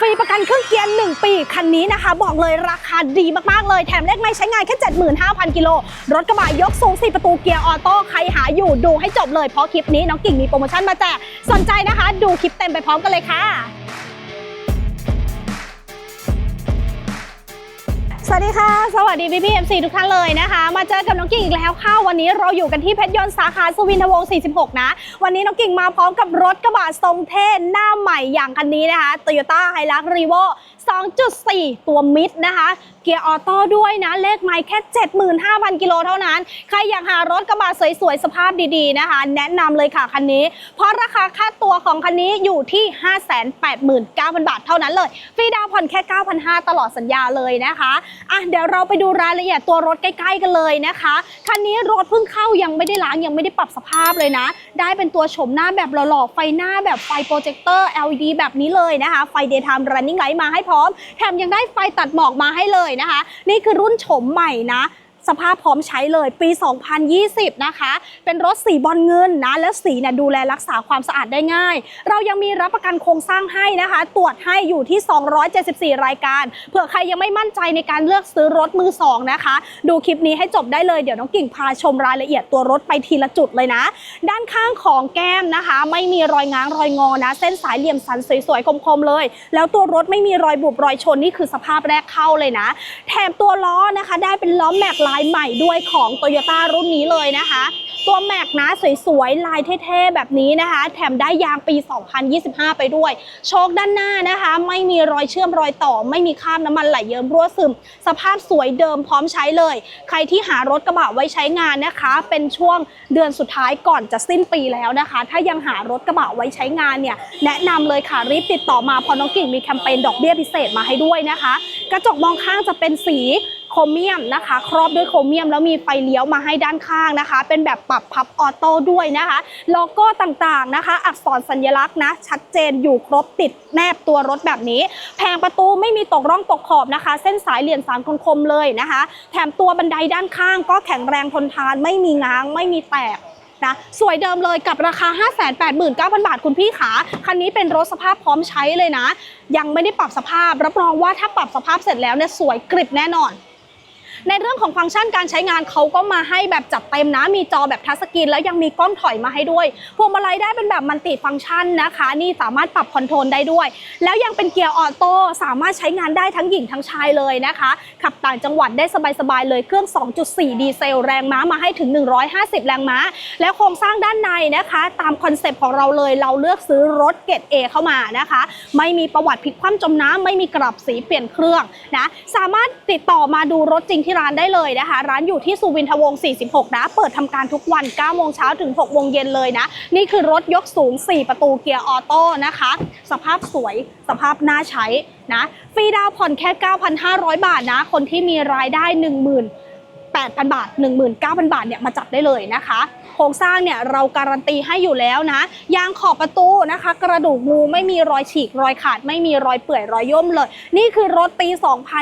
ฟรีประกันเครื่องเกียร์1 ปี คันนี้นะคะ บอกเลยราคาดีมากๆเลย แถมเลขไม่ใช้งานแค่ 75,000 กิโล รถกระบะยกสูง 4 ประตูเกียร์ออโต้ ใครหาอยู่ดูให้จบเลย เพราะคลิปนี้น้องกิ่งมีโปรโมชั่นมาแจก สนใจนะคะ ดูคลิปเต็มไปพร้อมกันเลยค่ะ สวัสดีค่ะ สวัสดีพี่พี่เอ็มซีทุกท่านเลยนะคะ มาเจอกับน้องกิ่งอีกแล้วค่ะ วันนี้เราอยู่กันที่เพชรยนต์สาขาสุวินทวงศ์ 46 นะ วันนี้น้องกิ่งมาพร้อมกับรถกระบะทรงเท่หน้าใหม่อย่างคันนี้นะคะ Toyota Hilux Revo 2.4 ตัวมิดนะคะ เกียร์ออโต้ด้วยนะ เลขไมล์แค่ 75,000 กิโลเท่านั้น ใครอยากหารถกระบะสวยๆ สภาพดีๆนะคะ แนะนำเลยค่ะคันนี้ เพราะราคาค่าตัวของคันนี้อยู่ที่ 589,000 บาทเท่านั้นเลย ฟรีดาวน์ผ่อนแค่ 9,500 ตลอดสัญญาเลยนะคะอะเดี๋ยวเราไปดูรายละเอียดตัวรถใกล้ๆกันเลยนะคะ คันนี้รถเพิ่งเข้ายังไม่ได้ล้างยังไม่ได้ปรับสภาพเลยนะ ได้เป็นตัวโฉมหน้าแบบหล่อๆไฟหน้าแบบไฟโปรเจคเตอร์ LED แบบนี้เลยนะคะ ไฟ daytime running light มาให้พร้อม แถมยังได้ไฟตัดหมอกมาให้เลยนะคะ นี่คือรุ่นโฉมใหม่นะ สภาพพร้อมใช้เลยปี 2020 นะคะ เป็นรถสีบอลเงินนะ แล้วสีเนี่ยดูแลรักษาความสะอาดได้ง่าย เรายังมีรับประกันโครงสร้างให้นะคะ ตรวจให้อยู่ที่ 274 รายการ เผื่อใครยังไม่มั่นใจในการเลือกซื้อรถมือสองนะคะ ดูคลิปนี้ให้จบได้เลย เดี๋ยวน้องกิ่งพาชมรายละเอียดตัวรถไปทีละจุดเลยนะ ด้านข้างของแก้มนะคะ ไม่มีรอยง้างรอยงอนะ เส้นสายเหลี่ยมสันสวยๆคมๆเลย แล้วตัวรถไม่มีรอยบุบรอยชนนี่คือสภาพแรกเข้าเลยนะ แถมตัวล้อนะคะ ได้เป็นล้อแม็กลายใหม่ด้วยของ Toyota รุ่นนี้เลยนะคะ ตัวแม็กนะสวยๆ ลายเท่ๆ แบบนี้นะคะ แถมได้ยางปี 2025 ไปด้วย โชคด้านหน้านะคะ ไม่มีรอยเชื่อมรอยต่อ ไม่มีคราบน้ำมันไหลเยิ้มรั่วซึม สภาพสวยเดิมพร้อมใช้เลย ใครที่หารถกระบะไว้ใช้งานนะคะ เป็นช่วงเดือนสุดท้ายก่อนจะสิ้นปีแล้วนะคะ ถ้ายังหารถกระบะไว้ใช้งานเนี่ยแนะนำเลยค่ะรีบติดต่อมาพร้องกิ่งมีแคมเปญดอกเบี้ยพิเศษมาให้ด้วยนะคะ กระจกมองข้างจะเป็นสี โครเมียมนะคะ ครอบด้วยโครเมียมแล้วมีไฟเลี้ยวมาให้ด้านข้างนะคะ เป็นแบบปรับพับออโต้ด้วยนะคะโลโก้ต่างๆนะคะ อักษรสัญลักษณ์นะ ชัดเจนอยู่ครบติดแนบตัวรถแบบนี้ แผงประตูไม่มีตกร่องตกขอบนะคะ เส้นสายเหลี่ยมสามคมๆเลยนะคะ แถมตัวบันไดด้านข้าง ก็แข็งแรงทนทาน ไม่มีง้างไม่มีแตกนะสวยเดิมเลยกับราคา 589,000 บาทคุณพี่ขาคันนี้เป็นรถสภาพพร้อมใช้เลยนะ ยังไม่ได้ปรับสภาพ รับรองว่าถ้าปรับสภาพเสร็จแล้วเนี่ยสวยกริบแน่นอน ในเรื่องของฟังก์ชันการใช้งานเขาก็มาให้แบบจัดเต็มนะมีจอแบบทัชสกรีนแล้วยังมีกล้องถอยมาให้ด้วยพวงมาลัยได้เป็นแบบมันติฟังก์ชันนะคะ นี่สามารถปรับคอนโทรลได้ด้วย แล้วยังเป็นเกียร์ออโต้สามารถใช้งานได้ทั้งหญิงทั้งชายเลยนะคะ ขับต่างจังหวัดได้สบายๆเลยเครื่อง 2.4 ดีเซลแรงม้ามาให้ถึง 150 แรงม้า แล้วโครงสร้างด้านในนะคะ ตามคอนเซปต์ของเราเลยเราเลือกซื้อรถเกรด A เข้ามานะคะ ไม่มีประวัติพลิกคว่ำจมน้ำไม่มีกลับสีเปลี่ยนเครื่องนะสามารถติดต่อมาดูรถจริงที่ร้านได้เลยนะคะ ร้านอยู่ที่สุวินทวงศ์ 46 นะ เปิดทำการทุกวัน 9 โมงเช้าถึง 6 โมงเย็นเลยนะ นี่คือรถยกสูง 4 ประตูเกียร์ออโต้นะคะ สภาพสวย สภาพน่าใช้นะ ฟรีดาวน์ผ่อนแค่ 9,500 บาทนะ คนที่มีรายได้ 10,000 8,000 บาท 19,000 บาทเนี่ยมาจับได้เลยนะคะ ครงสร้างเนี่ยเราการันตีให้อยู่แล้วนะยางขอบประตูนะคะ กระดูกงูไม่มีรอยฉีกรอยขาด ไม่มีรอยเปื่อยรอยย่มเลย นี่คือรถปี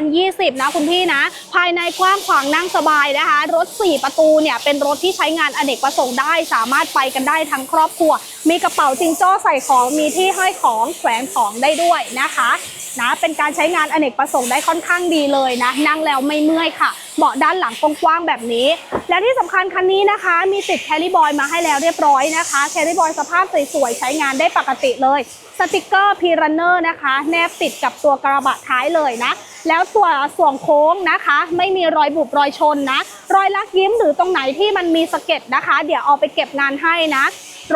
2020 นะคุณพี่นะ ภายในกว้างขวางนั่งสบายนะคะ รถ 4 ประตูเนี่ยเป็นรถที่ใช้งานอเนกประสงค์ได้ สามารถไปกันได้ทั้งครอบครัว มีกระเป๋าจิงโจ้ใส่ของมีที่ห้อยของแขวนของได้ด้วยนะคะนะเป็นการใช้งานอเนกประสงค์ได้ค่อนข้างดีเลยนะ นั่งแล้วไม่เมื่อยค่ะ เบาะด้านหลังกว้างๆแบบนี้ และที่สำคัญคันนี้นะคะ มีติดแคลิบอยมาให้แล้วเรียบร้อยนะคะแคลิบอยสภาพสวยๆใช้งานได้ปกติเลยสติกเกอร์พีรันเนอร์นะคะ แนบติดกับตัวกระบะท้ายเลยนะ แล้วตัวส่วนโค้งนะคะ ไม่มีรอยบุบรอยชนนะ รอยลักยิ้มหรือตรงไหนที่มันมีสะเก็ดนะคะ เดี๋ยวเอาไปเก็บงานให้นะ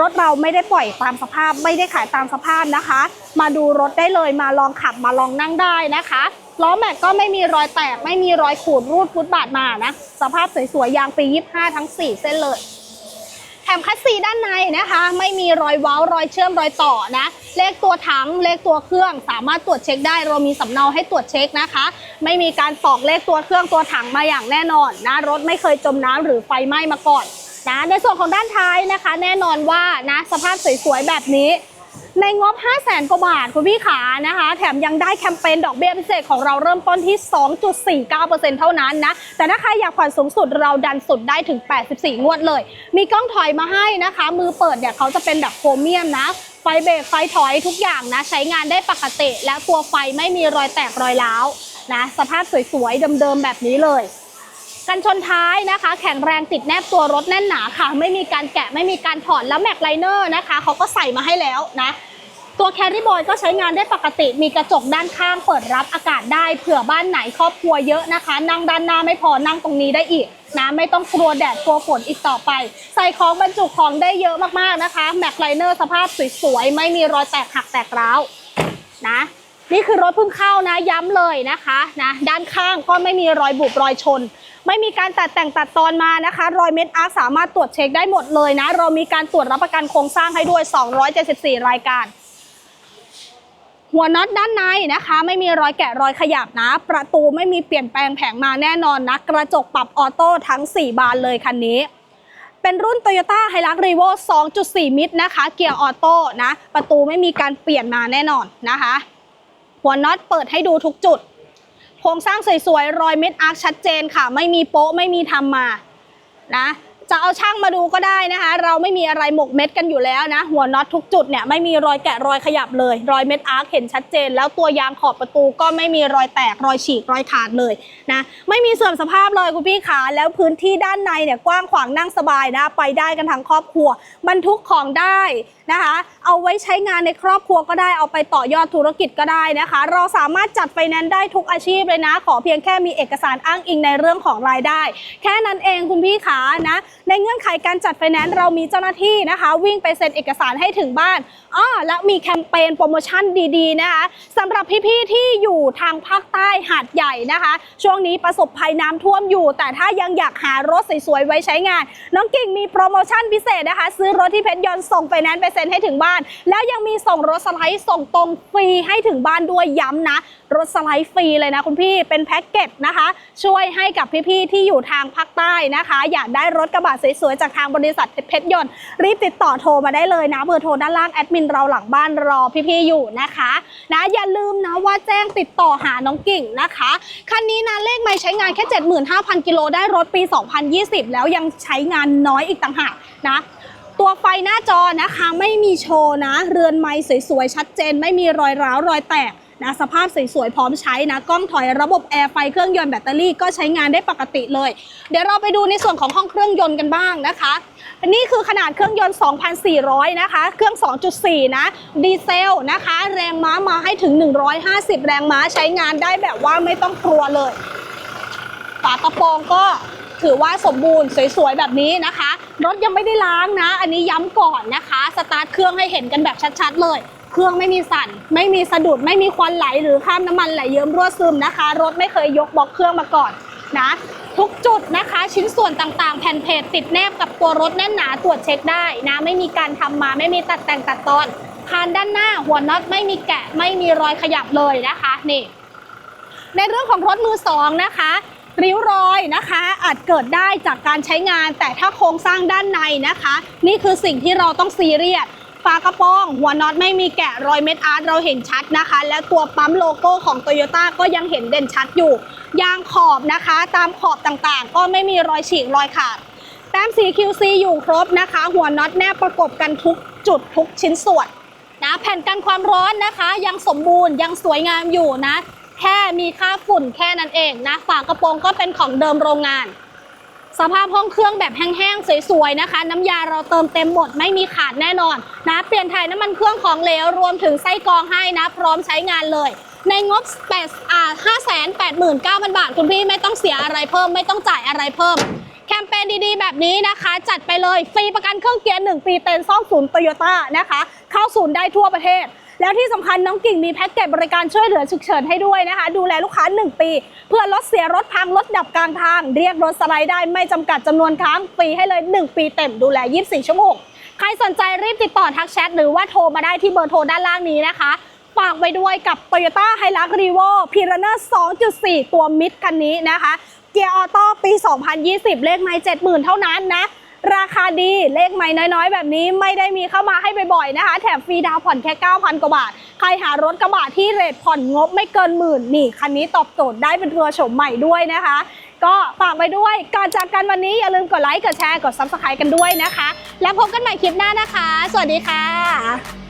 รถเราไม่ได้ปล่อยตามสภาพ ไม่ได้ขายตามสภาพนะคะ มาดูรถได้เลยมาลองขับมาลองนั่งได้นะคะล้อแม็กก็ไม่มีรอยแตก ไม่มีรอยขูดรูดฟุตบาทมานะ สภาพสวยๆยางปี 25 ทั้ง 4 เส้นเลย แถมคัสซีด้านในนะคะ ไม่มีรอยเว้ารอยเชื่อมรอยต่อนะ เลขตัวถังเลขตัวเครื่องสามารถตรวจเช็คได้ เรามีสำเนาให้ตรวจเช็คนะคะ ไม่มีการตอกเลขตัวเครื่องตัวถังมาอย่างแน่นอนนะรถไม่เคยจมน้ำหรือไฟไหม้มาก่อนนะในส่วนของด้านท้ายนะคะ แน่นอนว่านะสภาพสวยๆแบบนี้ ในงบ 5 0 0แสนกว่าบาทคุณพี่ขานะคะ แถมยังได้แคมเปญดอกเบี้ยพิเศษของเราเริ่มต้นที่ 2.49%เท่านั้นนะ แต่ถ้าใครอยากผ่อนสูงสุดเราดันสุดได้ถึง 84 งวดเลย มีกล้องถอยมาให้นะคะ มือเปิดเนี่ยเขาจะเป็นแบบโครเมียมนะไฟเบรกไฟถอยทุกอย่างนะ ใช้งานได้ปกติ และตัวไฟไม่มีรอยแตกรอยร้าวนะ สภาพสวยๆเดิมๆแบบนี้เลย กันชนท้ายนะคะ แข็งแรงติดแนบตัวรถแน่นหนาค่ะ ไม่มีการแกะไม่มีการถอดแล้วแม็กไลเนอร์นะคะเขาก็ใส่มาให้แล้วนะตัวแคริบอยก็ใช้งานได้ปกติมีกระจกด้านข้างเปิดรับอากาศได้เผื่อบ้านไหนครอบครัวเยอะนะคะ นั่งด้านหน้าไม่พอนั่งตรงนี้ได้อีกนะไม่ต้องกลัวแดดกลัวฝนอีกต่อไป ใส่ของบรรจุของได้เยอะมากๆนะคะแม็กไลเนอร์สภาพสวยๆ ไม่มีรอยแตกหักแตกร้าวนะ นี่คือรถเพิ่งเข้านะย้ำเลยนะคะนะด้านข้างก็ไม่มีรอยบุบรอยชน ไม่มีการตัดแต่งตัดตอนมานะคะ รอยเม็ดอาร์สามารถตรวจเช็คได้หมดเลยนะ เรามีการตรวจรับประกันโครงสร้างให้ด้วย 274 รายการ หัวน็อตด้านในนะคะ ไม่มีรอยแกะรอยขยับนะ ประตูไม่มีเปลี่ยนแปลงแผงมาแน่นอนนะ กระจกปรับออโต้ทั้ง 4 บานเลยคันนี้เป็นรุ่น Toyota Hilux Revo 2.4 มิตรนะคะ เกียร์ออโต้นะ ประตูไม่มีการเปลี่ยนมาแน่นอนนะคะ หัวน็อตเปิดให้ดูทุกจุด โครงสร้างสวยๆ รอยเม็ดอาร์คชัดเจนค่ะ ไม่มีโป๊ะ ไม่มีทำมา นะ จะเอาช่างมาดูก็ได้นะคะ เราไม่มีอะไรหมกเม็ดกันอยู่แล้วนะ หัวน็อตทุกจุดเนี่ยไม่มีรอยแกะรอยขยับเลย รอยเม็ดอาร์คเห็นชัดเจน แล้วตัวยางขอบประตูก็ไม่มีรอยแตกรอยฉีกรอยขาดเลยนะไม่มีเสื่อมสภาพเลยคุณพี่ขาแล้วพื้นที่ด้านในเนี่ยกว้างขวางนั่งสบายนะ ไปได้กันทั้งครอบครัว บรรทุกของได้นะคะ เอาไว้ใช้งานในครอบครัวก็ได้เอาไปต่อยอดธุรกิจก็ได้นะคะ เราสามารถจัดไฟแนนซ์ได้ทุกอาชีพเลยนะ ขอเพียงแค่มีเอกสารอ้างอิงในเรื่องของรายได้ แค่นั้นเองคุณพี่ขานะในเงื่อนไขการจัดไฟแนนซ์เรามีเจ้าหน้าที่นะคะ วิ่งไปเซ็นเอกสารให้ถึงบ้านอ้อและมีแคมเปญโปรโมชั่นดีๆนะคะสำหรับพี่ๆที่อยู่ทางภาคใต้หาดใหญ่นะคะ ช่วงนี้ประสบภัยน้ำท่วมอยู่ แต่ถ้ายังอยากหารถสวยๆไว้ใช้งาน น้องกิ่งมีโปรโมชั่นพิเศษนะคะ ซื้อรถที่เพชรยนต์ส่งไฟแนนซ์ไปเซ็นให้ถึงบ้าน แล้วยังมีส่งรถสไลด์ส่งตรงฟรีให้ถึงบ้านด้วยย้ำนะ รถสไลด์ฟรีเลยนะคุณพี่เป็นแพ็กเกจนะคะ ช่วยให้กับพี่ๆที่อยู่ทางภาคใต้นะคะ อยากได้รถกระบะสวยๆ จากทางบริษัทเพชรยนต์ รีบติดต่อโทรมาได้เลยนะ เบอร์โทรด้านล่างแอดมินเราหลังบ้านรอพี่ๆ อยู่นะคะนะอย่าลืมนะว่าแจ้งติดต่อหาน้องกิ่งนะคะ คันนี้นะเลขไม่ใช้งานแค่ 75,000 กิโลได้รถปี 2020 แล้วยังใช้งานน้อยอีกต่างหากนะตัวไฟหน้าจอนะคะไม่มีโชว์นะ เรือนไม้สวยๆ ชัดเจน ไม่มีรอยร้าวรอยแตก นะสภาพสวยๆพร้อมใช้นะกล้องถอยระบบแอร์ไฟเครื่องยนต์แบตเตอรี่ก็ใช้งานได้ปกติเลย เดี๋ยวเราไปดูในส่วนของห้องเครื่องยนต์กันบ้างนะคะนนี่คือขนาดเครื่องยนต์ 2,400 นะคะ เครื่อง 2.4 นะ ดีเซลนะคะ แรงม้ามาให้ถึง 150 แรงม้าใช้งานได้แบบว่าไม่ต้องกลัวเลยฝากระโปรงก็ถือว่าสมบูรณ์สวยๆแบบนี้นะคะ รถยังไม่ได้ล้างนะ อันนี้ย้ำก่อนนะคะ สตาร์ทเครื่องให้เห็นกันแบบชัดๆเลย เครื่องไม่มีสั่น ไม่มีสะดุด ไม่มีควันไหลหรือข้ามน้ำมันไหลเยิ้มรั่วซึมนะคะ รถไม่เคยยกบล็อกเครื่องมาก่อนนะทุกจุดนะคะ ชิ้นส่วนต่างๆ แผ่นเพจติดแนบกับตัวรถแน่นหนาตรวจเช็คได้นะไม่มีการทำมาไม่มีตัดแต่งตัดตอนคานด้านหน้าหัวน็อตไม่มีแกะไม่มีรอยขยับเลยนะคะนี่ในเรื่องของรถมือสองนะคะริ้วรอยนะคะอาจเกิดได้จากการใช้งาน แต่ถ้าโครงสร้างด้านในนะคะ นี่คือสิ่งที่เราต้องซีเรียส ฝากระโปรงหัวน็อตไม่มีแกะรอยเม็ดอาร์ตเราเห็นชัดนะคะ และตัวปั๊มโลโก้ของ Toyota ก็ยังเห็นเด่นชัดอยู่ยางขอบนะคะ ตามขอบต่างๆ ก็ไม่มีรอยฉีกรอยขาดแต้ม CQC อยู่ครบนะคะ หัวน็อตแนบประกบกันทุกจุดทุกชิ้นส่วนนะแผ่นกันความร้อนนะคะ ยังสมบูรณ์ยังสวยงามอยู่นะ แค่มีค่าฝุ่นแค่นั้นเองนะฝากระโปรงก็เป็นของเดิมโรงงาน สภาพห้องเครื่องแบบแห้งๆ สวยๆ นะคะ น้ำยาเราเติมเต็มหมดไม่มีขาดแน่นอนนะเปลี่ยนถ่ายน้ำมันเครื่องของเหลวรวมถึงไส้กรองให้นะ พร้อมใช้งานเลย ในงบ8อ่า589,000 บาท คุณพี่ไม่ต้องเสียอะไรเพิ่มไม่ต้องจ่ายอะไรเพิ่ม แคมเปญดีๆ แบบนี้นะคะ จัดไปเลย ฟรีประกันเครื่องเกียร์ 1 ปีเต็นซ่อมศูนย์โตโยต้านะคะ เข้าศูนย์ได้ทั่วประเทศ แล้วที่สำคัญน้องกิ่งมีแพ็กเกจบริการช่วยเหลือฉุกเฉินให้ด้วยนะคะ ดูแลลูกค้า 1 ปี เพื่อลดเสียรถพังรถดับกลางทาง เรียกรถสไลด์ได้ไม่จำกัดจำนวนครั้งฟรีให้เลย 1 ปีเต็มดูแล 24 ชั่วโมงใครสนใจรีบติดต่อทักแชทหรือว่าโทรมาได้ที่เบอร์โทรด้านล่างนี้นะคะฝากไว้ด้วยกับ Toyota Hilux Revo p i r a n e r 2.4 ตัวมิดคันนี้นะคะ เกียร์ออโต้ปี 2020 เลขไม่70,000 เท่านั้นนะ ราคาดีเลขไม่น้อยๆ แบบนี้ไม่ได้มีเข้ามาให้บ่อยๆนะคะ แถมฟรีดาวผ่อนแค่ 9,000 กว่าบาท ใครหารถกระบะที่เรทผ่อนงบไม่เกินหมื่นนี่คันนี้ตอบโจทย์ได้เป็นเรือโฉมใหม่ด้วยนะคะ ก็ฝากไปด้วยก่อนจากกันวันนี้อย่าลืมกดไลค์กดแชร์กด Subscribe กันด้วยนะคะ แล้วพบกันใหม่คลิปหน้านะคะ สวัสดีค่ะ